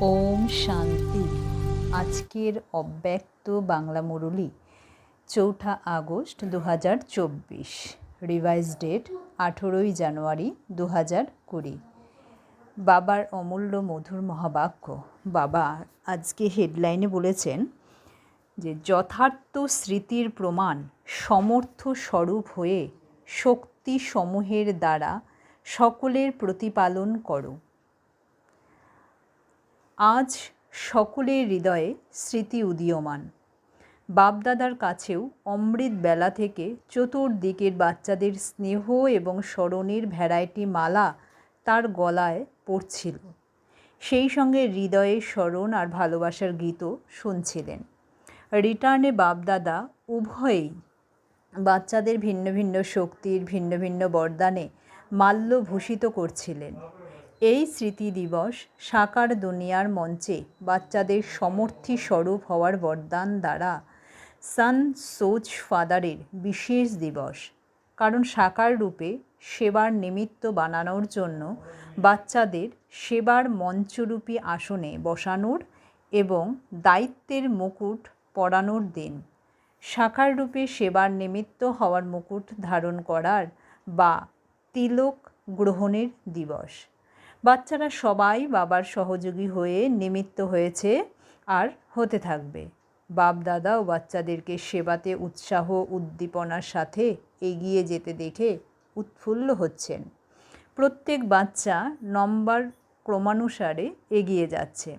ওম শান্তি। আজকের অব্যক্ত বাংলা মুরলি, চৌঠা আগস্ট দু হাজার চব্বিশ, রিভাইজ ডেট আঠেরোই জানুয়ারি দু হাজার কুড়ি। বাবার অমূল্য মধুর মহাবাক্য। বাবা আজকে হেডলাইনে বলেছেন যে, যথার্থ স্মৃতির প্রমাণ সমর্থ স্বরূপ হয়ে শক্তি সমূহের দ্বারা সকলের প্রতিপালন করো। আজ সকলের হৃদয়ে স্মৃতি উদীয়মান। বাপদাদার কাছেও অমৃত বেলা থেকে চতুর্দিকের বাচ্চাদের স্নেহ এবং স্মরণের ভ্যারাইটি মালা তার গলায় পড়ছিল। সেই সঙ্গে হৃদয়ে স্মরণ আর ভালোবাসার গীতও শুনছিলেন। রিটার্নে বাপদাদা উভয়েই বাচ্চাদের ভিন্ন ভিন্ন শক্তির, ভিন্ন ভিন্ন বরদানে মাল্য ভূষিত করছিলেন। এই স্মৃতি দিবস সাকার দুনিয়ার মঞ্চে বাচ্চাদের সমর্থী স্বরূপ হওয়ার বরদান দ্বারা সান সোচ ফাদারের বিশেষ দিবস। কারণ সাকার রূপে সেবার নিমিত্ত বানানোর জন্য বাচ্চাদের সেবার মঞ্চরূপী আসনে বসানোর এবং দায়িত্বের মুকুট পরানোর দিন। সাকার রূপে সেবার নিমিত্ত হওয়ার মুকুট ধারণ করার বা তিলক গ্রহণের দিবস। বাচ্চারা সবাই বাবার সহযোগী হয়ে নিমিত্ত হয়েছে আর হতে থাকবে। বাপ দাদা ও বাচ্চাদেরকে সেবাতে উৎসাহ, উদ্দীপনার সাথে এগিয়ে যেতে দেখে উৎফুল্ল হচ্ছেন। প্রত্যেক বাচ্চা নম্বর ক্রমানুসারে এগিয়ে যাচ্ছে।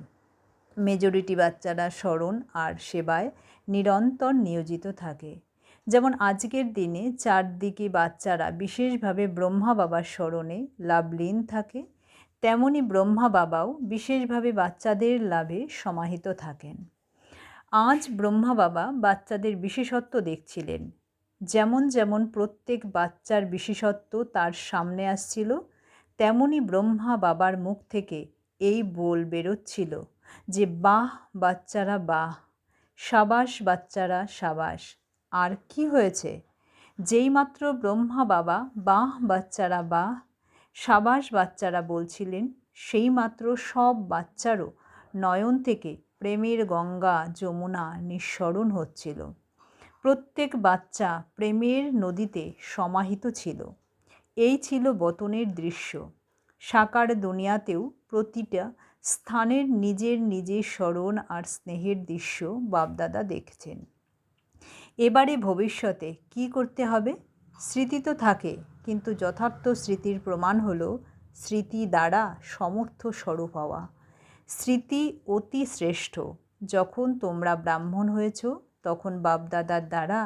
মেজরিটি বাচ্চারা স্মরণ আর সেবায় নিরন্তর নিয়োজিত থাকে। যেমন আজকের দিনে চারদিকে বাচ্চারা বিশেষভাবে ব্রহ্মা বাবার স্মরণে লাভলীন থাকে। তেমনি ব্রহ্মা বাবাও বিশেষভাবে বাচ্চাদের লাভে সমাহিত থাকেন। আজ ব্রহ্মা বাবা বাচ্চাদের বিশেষত্ব দেখছিলেন। যেমন যেমন প্রত্যেক বাচ্চার বিশেষত্ব তার সামনে আসছিল, তেমনি ব্রহ্মা বাবার মুখ থেকে এই বল বেরোচ্ছিল যে, বাহ, বাচ্চারা বাহ, সাবাস বাচ্চারা সাবাস, আর কি হয়েছে? যেইমাত্র ব্রহ্মা বাবা, বাহ, বাচ্চারা বাহ সাবাস বাচ্চারা বলছিলেন, সেই মাত্র সব বাচ্চারও নয়ন থেকে প্রেমের গঙ্গা যমুনা নিঃসরণ হচ্ছিল। প্রত্যেক বাচ্চা প্রেমের নদীতে সমাহিত ছিল। এই ছিল বতনের দৃশ্য। সাকার দুনিয়াতেও প্রতিটা স্থানের নিজের নিজের স্মরণ আর স্নেহের দৃশ্য বাপদাদা দেখছেন। এবারে ভবিষ্যতে কি করতে হবে? স্মৃতি তো থাকে। কিন্তু যথার্থ স্মৃতির প্রমাণ হল স্মৃতি দ্বারা সমর্থ স্বরূপ হওয়া। স্মৃতি অতি শ্রেষ্ঠ। যখন তোমরা ব্রাহ্মণ হয়েছ, তখন বাপদাদার দ্বারা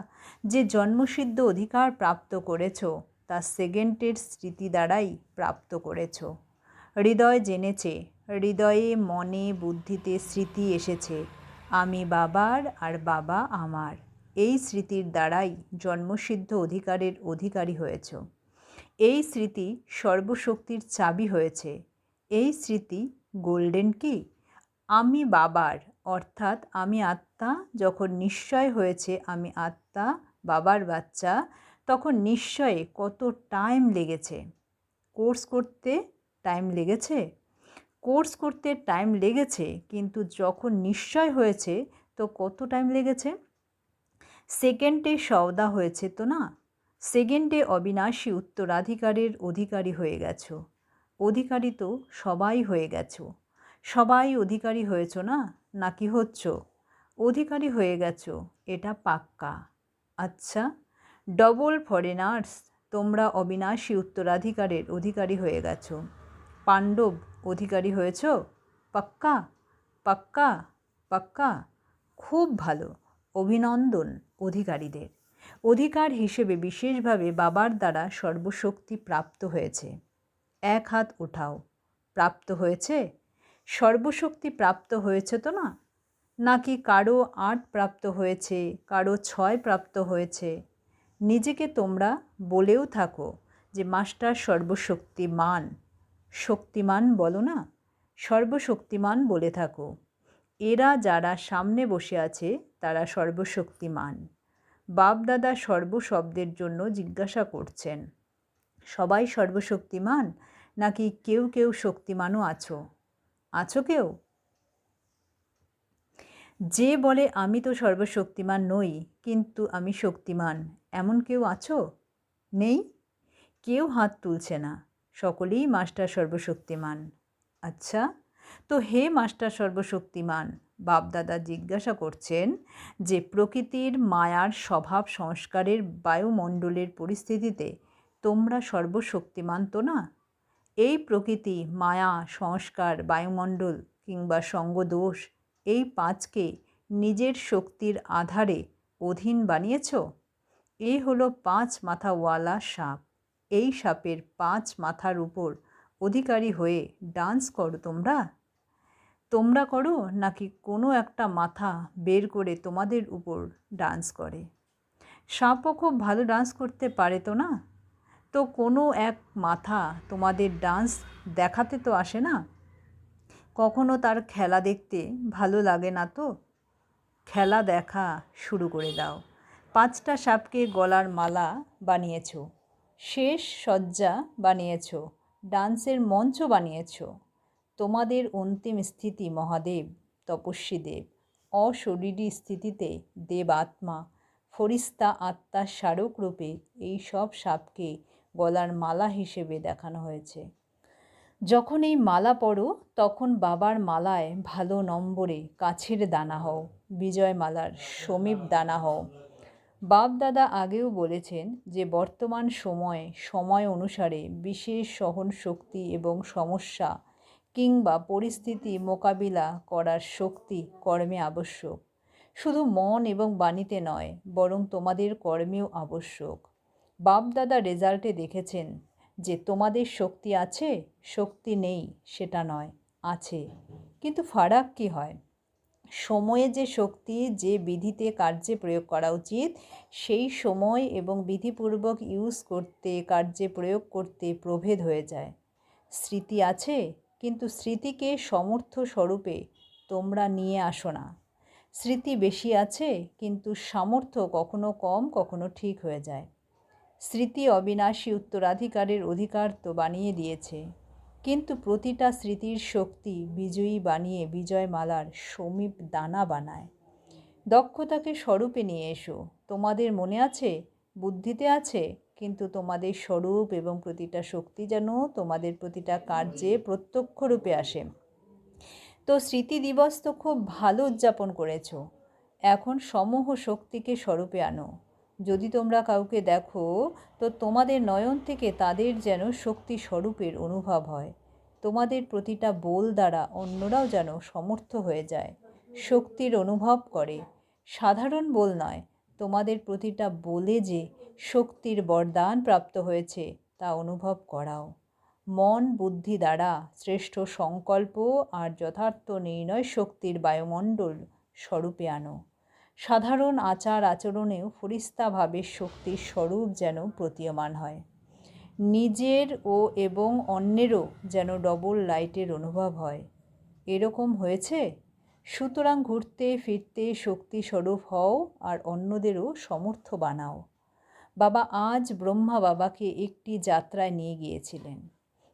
যে জন্মসিদ্ধ অধিকার প্রাপ্ত করেছ, তা সেকেন্ডের স্মৃতি দ্বারাই প্রাপ্ত করেছ। হৃদয় জেনেছে, হৃদয়ে মনে বুদ্ধিতে স্মৃতি এসেছে, আমি বাবার আর বাবা আমার। এই স্মৃতির দ্বারাই জন্মসিদ্ধ অধিকারের অধিকারী হয়েছ। এই স্মৃতি সর্বশক্তির চাবি হয়েছে। এই স্মৃতি গোল্ডেন কি? আমি বাবার, অর্থাৎ আমি আত্মা, যখন নিশ্চয় হয়েছে আমি আত্মা, বাবার বাচ্চা, তখন নিশ্চয়ে কত টাইম লেগেছে? কোর্স করতে টাইম লেগেছে? কোর্স করতে টাইম লেগেছে, কিন্তু যখন নিশ্চয় হয়েছে, তো কত টাইম লেগেছে? সেকেন্ডে সওদা হয়েছে তো না? সেকেন্ডে অবিনাশী উত্তরাধিকারের অধিকারী হয়ে গেছো। অধিকারী তো সবাই হয়ে গেছো। সবাই অধিকারী হয়েছ না? নাকি হচ্ছ? অধিকারী হয়ে গেছো, এটা পাক্কা। আচ্ছা ডবল ফরেনার্স, তোমরা অবিনাশী উত্তরাধিকারের অধিকারী হয়ে গেছো। পাণ্ডব অধিকারী হয়েছ? পাক্কা পাক্কা পাক্কা। খুব ভালো, অভিনন্দন অধিকারীদের। অধিকার হিসেবে বিশেষভাবে বাবার দ্বারা সর্বশক্তি প্রাপ্ত হয়েছে। এক হাত ওঠাও প্রাপ্ত হয়েছে? সর্বশক্তি প্রাপ্ত হয়েছে তো না? নাকি কারও আট প্রাপ্ত হয়েছে, কারও ছয় প্রাপ্ত হয়েছে? নিজেকে তোমরা বলেও থাকো যে মাস্টার সর্বশক্তিমান। শক্তিমান বলো না? সর্বশক্তিমান বলে থাকো। এরা যারা সামনে বসে আছে, তারা সর্বশক্তিমান। বাপদাদা সর্বশব্দের জন্য জিজ্ঞাসা করছেন, সবাই সর্বশক্তিমান নাকি কেউ কেউ শক্তিমানও আছো? আছো কেউ? যে বলে আমি তো সর্বশক্তিমান নই, কিন্তু আমি শক্তিমান, এমন কেউ আছো? নেই, কেউ হাত তুলছে না, সকলেই মাস্টার সর্বশক্তিমান। আচ্ছা তো হে মাস্টার সর্বশক্তিমান বাপদাদা জিজ্ঞাসা করছেন যে প্রকৃতির মায়ার স্বভাব সংস্কারের বায়ুমণ্ডলের পরিস্থিতিতে তোমরা সর্বশক্তিমান তো না? এই প্রকৃতি, মায়া, সংস্কার, বায়ুমণ্ডল কিংবা সঙ্গদোষ, এই পাঁচকে নিজের শক্তির আধারে অধীন বানিয়েছ? এই হলো পাঁচ মাথাওয়ালা সাপ। এই সাপের পাঁচ মাথার উপর অধিকারী হয়ে ডান্স করো তোমরা? তোমরা করো নাকি কোনো একটা মাথা বের করে তোমাদের উপর ডান্স করে? সাপও খুব ভালো ডান্স করতে পারে তো না? তো কোনো এক মাথা তোমাদের ডান্স দেখাতে তো আসে না? কখনো তার খেলা দেখতে ভালো লাগে না তো? খেলা দেখা শুরু করে দাও। পাঁচটা সাপকে গলার মালা বানিয়েছ। শেষ সজ্জা বানিয়েছ। ডান্সের মঞ্চ বানিয়েছ। তোমাদের অন্তিম স্থিতি মহাদেব, তপস্বী দেব। অশরীরী স্থিতিতে দেব আত্মা, ফরিস্তা আত্মার স্মারক রূপে এই সব সাপকে গলার মালা হিসেবে দেখানো হয়েছে। যখন এই মালা পড়ো, তখন বাবার মালায় ভালো নম্বরে কাছের দানা হও, বিজয় মালার সমীপ দানা হও। বাপ দাদা আগেও বলেছেন যে, বর্তমান সময়ে সময় অনুসারে বিশেষ সহন শক্তি এবং সমস্যা কিংবা পরিস্থিতি মোকাবিলা করার শক্তি কর্মে আবশ্যক। শুধু মন এবং বাণীতে নয়, বরং তোমাদের কর্মেও আবশ্যক। বাপদাদা রেজাল্টে দেখেছেন যে তোমাদের শক্তি আছে, শক্তি নেই, সেটা নয়, আছে। কিন্তু ফারাক কী হয়? সময়ে যে শক্তি, যে বিধিতে কার্যে প্রয়োগ করা উচিত, সেই সময় এবং বিধিপূর্বক ইউজ করতে, কার্যে প্রয়োগ করতে প্রভেদ হয়ে যায়। স্মৃতি আছে কিন্তু স্মৃতিকে সমর্থ স্বরূপে তোমরা নিয়ে আসো না। স্মৃতি বেশি আছে, কিন্তু সামর্থ্য কখনো কম, কখনো ঠিক হয়ে যায়। স্মৃতি অবিনাশী উত্তরাধিকারের অধিকার তো বানিয়ে দিয়েছে। কিন্তু প্রতিটা স্মৃতির শক্তি বিজয়ী বানিয়ে বিজয়মালার সমীপ দানা বানায়। দক্ষতাকে স্বরূপে নিয়ে এসো। তোমাদের মনে আছে? বুদ্ধিতে আছে? কিন্তু তোমাদের স্বরূপ এবং প্রতিটা শক্তি যেন তোমাদের প্রতিটা কার্যে প্রত্যক্ষ রূপে আসে। তো স্মৃতি দিবস তো খুব ভালো উদযাপন করেছ। এখন সমূহ শক্তিকে স্বরূপে আনো। যদি তোমরা কাউকে দেখো তো তোমাদের নয়ন থেকে তাদের যেন শক্তি স্বরূপের অনুভব হয়। তোমাদের প্রতিটা বোল দ্বারা অন্যরাও যেন সমর্থ হয়ে যায় শক্তির অনুভব করে। সাধারণ বোল নয় তোমাদের প্রতিটা বলে যে শক্তির বরদান প্রাপ্ত হয়েছে, তা অনুভব করাও। মন বুদ্ধি দ্বারা শ্রেষ্ঠ সংকল্প আর যথার্থ নির্ণয় শক্তির বায়ুমণ্ডল স্বরূপে আনো। সাধারণ আচার আচরণেও ফরিস্তাভাবে শক্তির স্বরূপ যেন প্রতীয়মান হয়। নিজের ও এবং অন্যেরও যেন ডবল লাইটের অনুভব হয়। এরকম হয়েছে? সুতরাং ঘুরতে, ফিরতে শক্তি স্বরূপ হও আর অন্যদেরও সমর্থ বানাও। বাবা আজ ব্রহ্মা বাবাকে একটি যাত্রায় নিয়ে গিয়েছিলেন।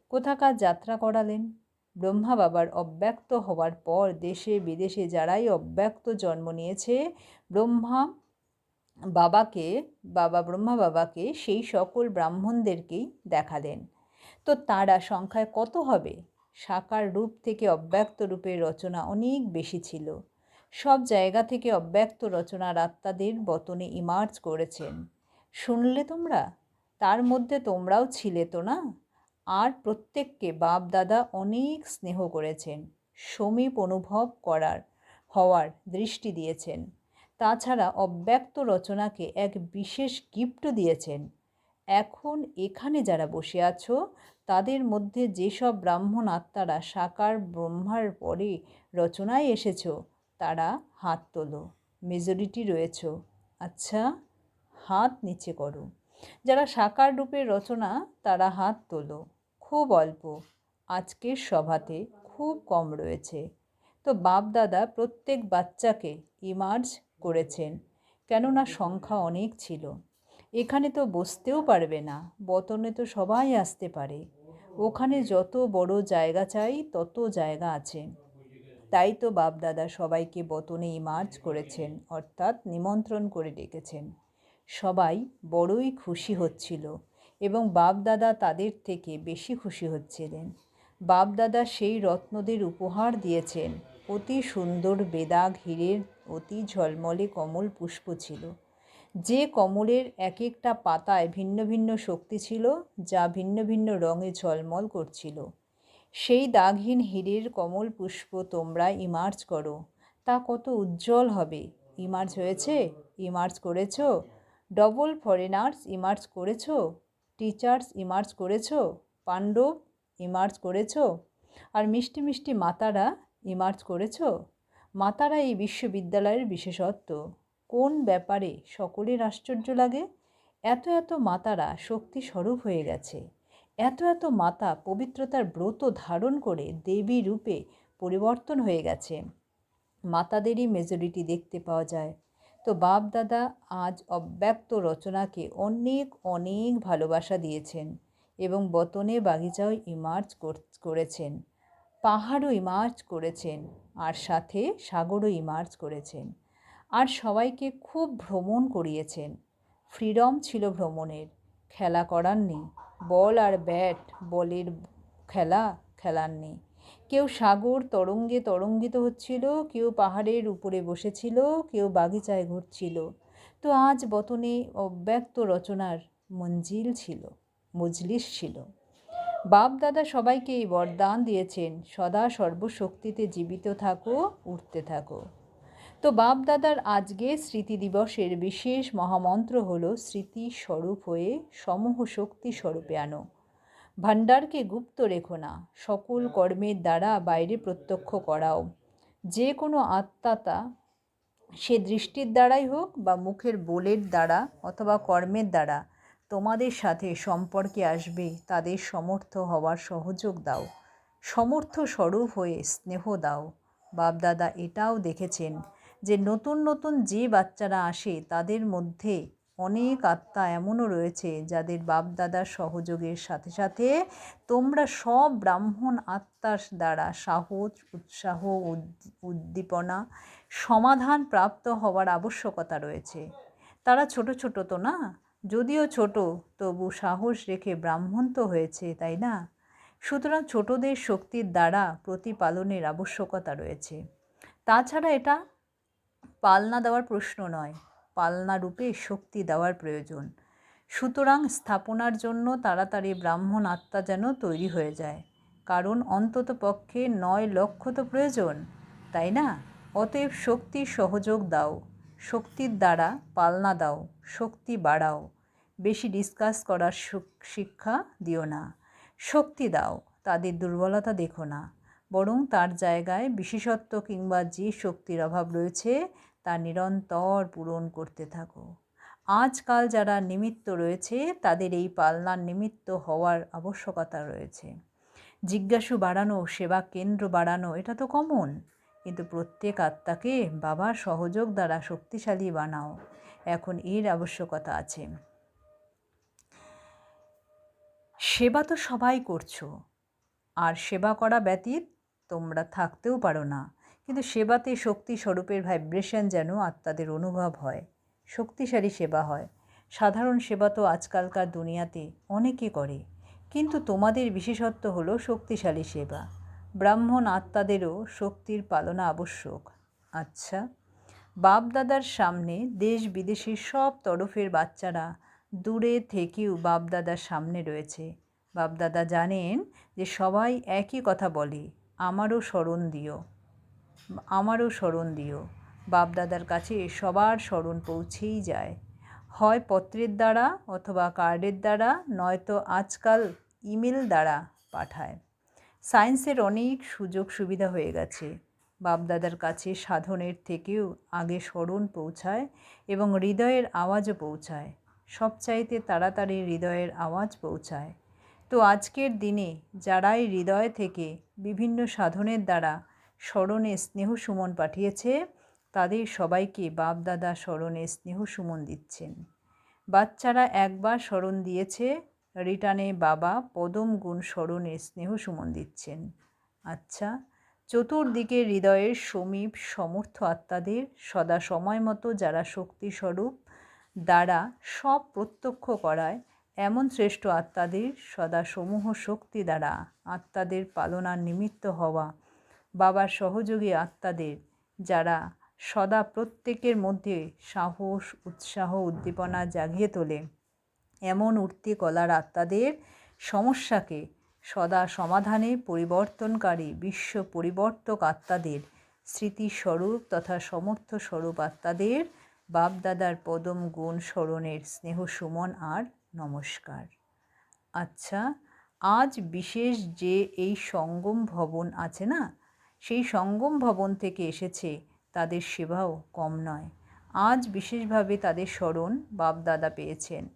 কোথাকার যাত্রা করালেন? ব্রহ্মা বাবার অব্যক্ত হওয়ার পর দেশে বিদেশে যারাই অব্যক্ত জন্ম নিয়েছে, ব্রহ্মা বাবাকে, বাবা ব্রহ্মা বাবাকে সেই সকল ব্রাহ্মণদেরকেই দেখালেন। তো তারা সংখ্যায় কত হবে? সাকার রূপ থেকে অব্যক্ত রূপের রচনা অনেক বেশি ছিল। সব জায়গা থেকে অব্যক্ত রচনার আত্মাদের বতনে ইমার্জ করেছেন। শুনলে তোমরা? তার মধ্যে তোমরাও ছিলে তো না? আর প্রত্যেককে বাপ দাদা অনেক স্নেহ করেছেন, সমীপ অনুভব করার, হওয়ার দৃষ্টি দিয়েছেন। তাছাড়া অব্যক্ত রচনাকে এক বিশেষ গিফটও দিয়েছেন। এখন এখানে যারা বসে আছো, তাদের মধ্যে যেসব ব্রাহ্মণ আত্মারা সাকার ব্রহ্মার পরে রচনায় এসেছ, তারা হাত তোলো মেজরিটি রয়েছ। আচ্ছা? হাত নিচে করো। যারা সাকার রূপের রচনা, তারা হাত তোলো। খুব অল্প। আজকের সভাতে খুব কম রয়েছে। তো বাপ দাদা প্রত্যেক বাচ্চাকে ইমার্জ করেছেন, কেননা সংখ্যা অনেক ছিল। এখানে তো বসতেও পারবে না, বতনে তো সবাই আসতে পারে। ওখানে যত বড় জায়গা চাই, তত জায়গা আছে। তাই তো বাপদাদা সবাইকে বতনে ইমার্জ করেছেন, অর্থাৎ নিমন্ত্রণ করে ডেকেছেন। সবাই বড়ই খুশি হচ্ছিল এবং বাপদাদা তাদের থেকে বেশি খুশি হচ্ছিলেন। বাপদাদা সেই রত্নদের উপহার দিয়েছেন। অতি সুন্দর বেদাগ হীরের অতি ঝলমলে কমল পুষ্প ছিল। যে কমলের এক একটা পাতায় ভিন্ন ভিন্ন শক্তি ছিল, যা ভিন্ন ভিন্ন রঙে ঝলমল করছিল। সেই দাগহীন হীরের কমল পুষ্প তোমরা ইমার্জ করো। তা কত উজ্জ্বল হবে। ইমার্জ হয়েছে? ইমার্জ করেছ? ডবল ফরেনার্স ইমার্জ করেছ টিচার্স ইমার্জ করেছ, পাণ্ডব ইমার্জ করেছ, আর মিষ্টি মিষ্টি মাতারা ইমার্জ করেছ। মাতারা এই বিশ্ববিদ্যালয়ের বিশেষত্ব। কোন ব্যাপারে সকলের আশ্চর্য লাগে? এত এত মাতারা শক্তি স্বরূপ হয়ে গেছে। এত এত মাতা পবিত্রতার ব্রত ধারণ করে দেবী রূপে পরিবর্তন হয়ে গেছে। মাতাদেরই মেজরিটি দেখতে পাওয়া যায়। তো বাপ দাদা আজ অব্যক্ত রচনাকে অনেক অনেক ভালোবাসা দিয়েছেন এবং বতনে বাগিচাও ইমার্জ করেছেন, পাহাড়ও ইমার্জ করেছেন, আর সাথে সাগরও ইমার্জ করেছেন, আর সবাইকে খুব ভ্রমণ করিয়েছেন। ফ্রিডম ছিল ভ্রমণের, খেলা করার নেই, বল আর ব্যাট, বলের খেলা খেলার নেই। কেউ সাগর তরঙ্গে তরঙ্গিত হচ্ছিল, কেউ পাহাড়ের উপরে বসেছিল, কেউ বাগিচায় ঘুরছিল। তো আজ বতনে অব্যক্ত রচনার মঞ্জিল ছিল, মজলিস ছিল। বাপ দাদা সবাইকে এই বরদান দিয়েছেন, সদা সর্বশক্তিতে জীবিত থাকো, উঠতে থাকো। তো বাপ দাদার আজকে স্মৃতি দিবসের বিশেষ মহামন্ত্র হল স্মৃতি স্বরূপ হয়ে, সমূহ শক্তি স্বরূপে আনো। ভাণ্ডারকে গুপ্ত রেখো না, সকল কর্মের দ্বারা বাইরে প্রত্যক্ষ করাও। যে কোনো আত্মাতা সে দৃষ্টির দ্বারাই হোক বা মুখের বোলের দ্বারা অথবা কর্মের দ্বারা তোমাদের সাথে সম্পর্কে আসবে, তাদের সমর্থ হওয়ার সহযোগ দাও। সমর্থ স্বরূপ হয়ে স্নেহ দাও। বাপদাদা এটাও দেখেছেন যে নতুন নতুন যে বাচ্চারা আসে, তাদের মধ্যে অনেক আত্মা এমনও রয়েছে যাদের বাপদাদার সহযোগের সাথে সাথে তোমরা সব ব্রাহ্মণ আত্মার দ্বারা সাহস, উৎসাহ উদ্দীপনা, সমাধান প্রাপ্ত হওয়ার আবশ্যকতা রয়েছে। তারা ছোট ছোট তো না? যদিও ছোট, তবু সাহস রেখে ব্রাহ্মণ তো হয়েছে, তাই না? সুতরাং ছোটদের শক্তির দ্বারা প্রতিপালনের আবশ্যকতা রয়েছে। তাছাড়া এটা পালনা দেওয়ার প্রশ্ন নয়। পালনা রূপে শক্তি দেওয়ার প্রয়োজন। সুতরাং স্থাপনার জন্য তাড়াতাড়ি ব্রাহ্মণ আত্মা যেন তৈরি হয়ে যায়। কারণ অন্তত পক্ষে নয় লক্ষ তো প্রয়োজন, তাই না? অতএব শক্তির সহযোগ দাও। শক্তির দ্বারা পালনা দাও, শক্তি বাড়াও। বেশি ডিসকাস করার শিক্ষা দিও না। শক্তি দাও, তাদের দুর্বলতা দেখো না। বরং তার জায়গায় বিশেষত্ব কিংবা যে শক্তির অভাব রয়েছে তা নিরন্তর পূরণ করতে থাকো। আজকাল যারা নিমিত্ত রয়েছে, তাদের এই পালনার নিমিত্ত হওয়ার আবশ্যকতা রয়েছে। জিজ্ঞাসু বাড়ানো, সেবা কেন্দ্র বাড়ানো, এটা তো কমন। কিন্তু প্রত্যেক আত্মাকে বাবার সহযোগ দ্বারা শক্তিশালী বানাও। এখন এর আবশ্যকতা আছে। সেবা তো সবাই করছ। আর সেবা করা ব্যতীত তোমরা থাকতেও পারো না। কিন্তু সেবাতে শক্তি স্বরূপের ভাইব্রেশন যেন আত্মাদের অনুভব হয়। শক্তিশালী সেবা হয়। সাধারণ সেবা তো আজকালকার দুনিয়াতে অনেকে করে। কিন্তু তোমাদের বিশেষত্ব হলো শক্তিশালী সেবা। ব্রাহ্মণ আত্মাদেরও শক্তির পালনা আবশ্যক। আচ্ছা বাপদাদার সামনে দেশ বিদেশের সব তরফের বাচ্চারা দূরে থেকেও বাপদাদার সামনে রয়েছে। বাপদাদা জানেন যে সবাই একই কথা বলে, আমারও স্মরণ দিও। আমারও স্মরণ দিও। বাপদাদার কাছে সবার স্মরণ পৌঁছেই যায়। হয় পত্রের দ্বারা অথবা কার্ডের দ্বারা, নয়তো আজকাল ইমেল দ্বারা পাঠায়। সায়েন্সের অনেক সুযোগ সুবিধা হয়ে গেছে। বাপদাদার কাছে সাধনের থেকেও আগে স্মরণ পৌঁছায় এবং হৃদয়ের আওয়াজও পৌঁছায়। সবচাইতে তাড়াতাড়ি হৃদয়ের আওয়াজ পৌঁছায়। তো আজকের দিনে যারাই হৃদয় থেকে বিভিন্ন সাধনের দ্বারা স্মরণে স্নেহ সুমন পাঠিয়েছে। তাদের সবাইকে বাপদাদা স্মরণে স্নেহ সুমন দিচ্ছেন। বাচ্চারা একবার স্মরণ দিয়েছে, রিটার্নে বাবা পদম গুণ স্মরণে স্নেহ সুমন দিচ্ছেন। আচ্ছা চতুর্দিকে হৃদয়ের সমীপ সমর্থ আত্মাদের সদা সময় মতো যারা শক্তিস্বরূপ, দ্বারা সব প্রত্যক্ষ করায়, এমন শ্রেষ্ঠ আত্মাদের সদা সমূহ শক্তি দ্বারা আত্মাদের পালনার নিমিত্ত হওয়া বাবার সহযোগী আত্মাদের, যারা সদা প্রত্যেকের মধ্যে সাহস, উৎসাহ, উদ্দীপনা জাগিয়ে তোলে। এমন উঠতি কলার আত্মাদের সমস্যাকে সদা সমাধানে পরিবর্তনকারী বিশ্ব পরিবর্তক আত্মাদের স্মৃতিস্বরূপ তথা সমর্থ স্বরূপ আত্মাদের বাপদাদার পদম গুণ স্মরণের স্নেহ সুমন আর নমস্কার। আচ্ছা আজ বিশেষ যে এই সঙ্গম ভবন আছে না সেই সঙ্গম ভবন থেকে এসেছে, তাদের সেবাও কম নয়। আজ বিশেষভাবে তাদের স্মরণ বাপদাদা পেয়েছেন।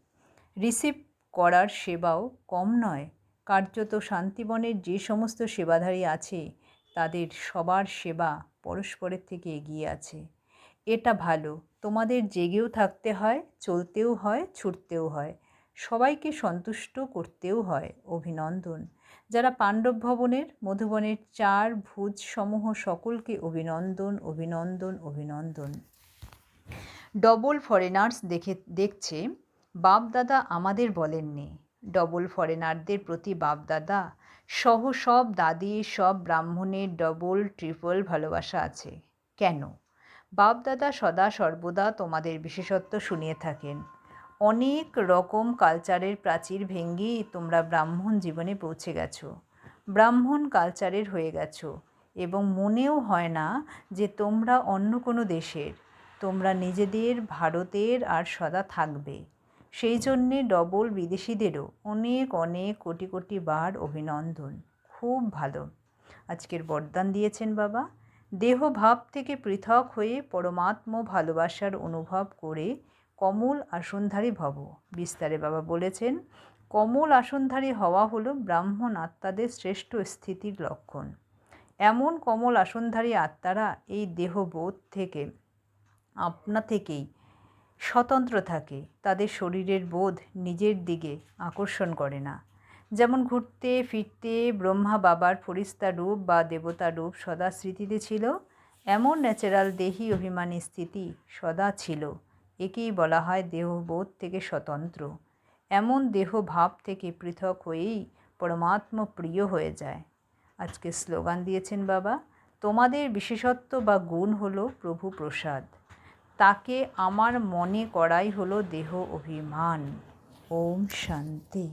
রিসিভ করার সেবাও কম নয়। কার্যত শান্তিবনের যে সমস্ত সেবাধারী আছে, তাদের সবার সেবা পরস্পরের থেকে এগিয়ে আছে। এটা ভালো। তোমাদের জেগেও থাকতে হয়, চলতেও হয়, ছুটতেও হয়। সবাইকে সন্তুষ্ট করতেও হয়। অভিনন্দন। যারা পাণ্ডব ভবনের, মধুবনের চার ভুজ সমূহ সকলকে অভিনন্দন অভিনন্দন অভিনন্দন। ডবল ফরেনার্স দেখে, দেখছে, বাপদাদা আমাদের বলেননি। ডবল ফরেনারদের প্রতি বাপদাদা সহ সব দাদি, সব ব্রাহ্মণের ডবল, ট্রিপল ভালোবাসা আছে। কেন? বাপদাদা সদা সর্বদা তোমাদের বিশেষত্ব শুনিয়ে থাকেন। অনেক রকম কালচারের প্রাচীর ভেঙ্গেই তোমরা ব্রাহ্মণ জীবনে পৌঁছে গেছো। ব্রাহ্মণ কালচারের হয়ে গেছো এবং মনেও হয় না যে তোমরা অন্য কোনো দেশের, তোমরা নিজেদের, ভারতের আর সদা থাকবে। সেই জন্যে ডবল বিদেশিদেরও অনেক অনেক কোটি কোটি বার অভিনন্দন। খুব ভালো। আজকের বরদান দিয়েছেন বাবা। দেহ ভাব থেকে পৃথক হয়ে পরমাত্ম ভালোবাসার অনুভব করে কমল আসনধারী ভব। বিস্তারে বাবা বলেছেন, কমল আসনধারী হওয়া হলো ব্রাহ্মণ আত্মাদের শ্রেষ্ঠ স্থিতির লক্ষণ। এমন কমল আসনধারী আত্মারা এই দেহবোধ থেকে, আপনা থেকেই স্বতন্ত্র থাকে। তাদের শরীরের বোধ নিজের দিকে আকর্ষণ করে না। যেমন ঘুরতে, ফিরতে, ব্রহ্মা বাবার ফরিস্তা রূপ বা দেবতা রূপ সদা স্মৃতিতে ছিল, এমন ন্যাচারাল দেহি অভিমানী স্থিতি সদা ছিল। একেই বলা হয় দেহবোধ থেকে স্বতন্ত্র। এমন দেহ ভাব থেকে পৃথক হয়েই পরমাত্ম প্রিয় হয়ে যায়। আজকে স্লোগান দিয়েছেন বাবা, তোমাদের বিশেষত্ব বা গুণ হলো প্রভু প্রসাদ। তাকে আমার মনে করাই হলো দেহ অভিমান। ওম শান্তি।